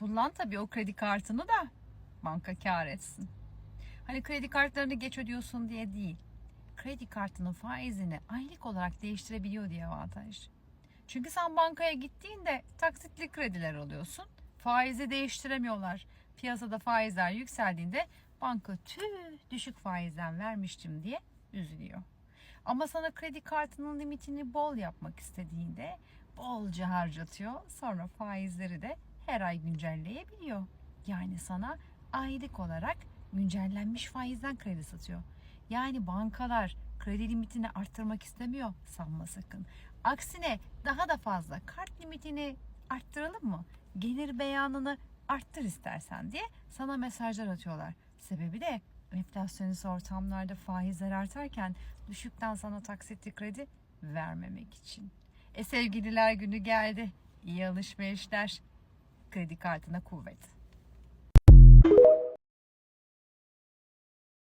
kullan tabii o kredi kartını da banka kar etsin. Hani kredi kartlarını geç ödüyorsun diye değil. Kredi kartının faizini aylık olarak değiştirebiliyor diye avantaj. Çünkü sen bankaya gittiğinde taksitli krediler alıyorsun. Faizi değiştiremiyorlar. Piyasada faizler yükseldiğinde banka tüh düşük faizden vermiştim diye üzülüyor. Ama sana kredi kartının limitini bol yapmak istediğinde bolca harcatıyor. Sonra faizleri de her ay güncelleyebiliyor. Yani sana aylık olarak güncellenmiş faizden kredi satıyor. Yani bankalar kredi limitini arttırmak istemiyor sanma sakın. Aksine daha da fazla kart limitini arttıralım mı? Gelir beyanını arttır istersen diye sana mesajlar atıyorlar. Sebebi de enflasyonist ortamlarda faizler artarken düşükten sana taksitli kredi vermemek için. E sevgililer günü geldi. İyi alışverişler kredi kartına kuvvet.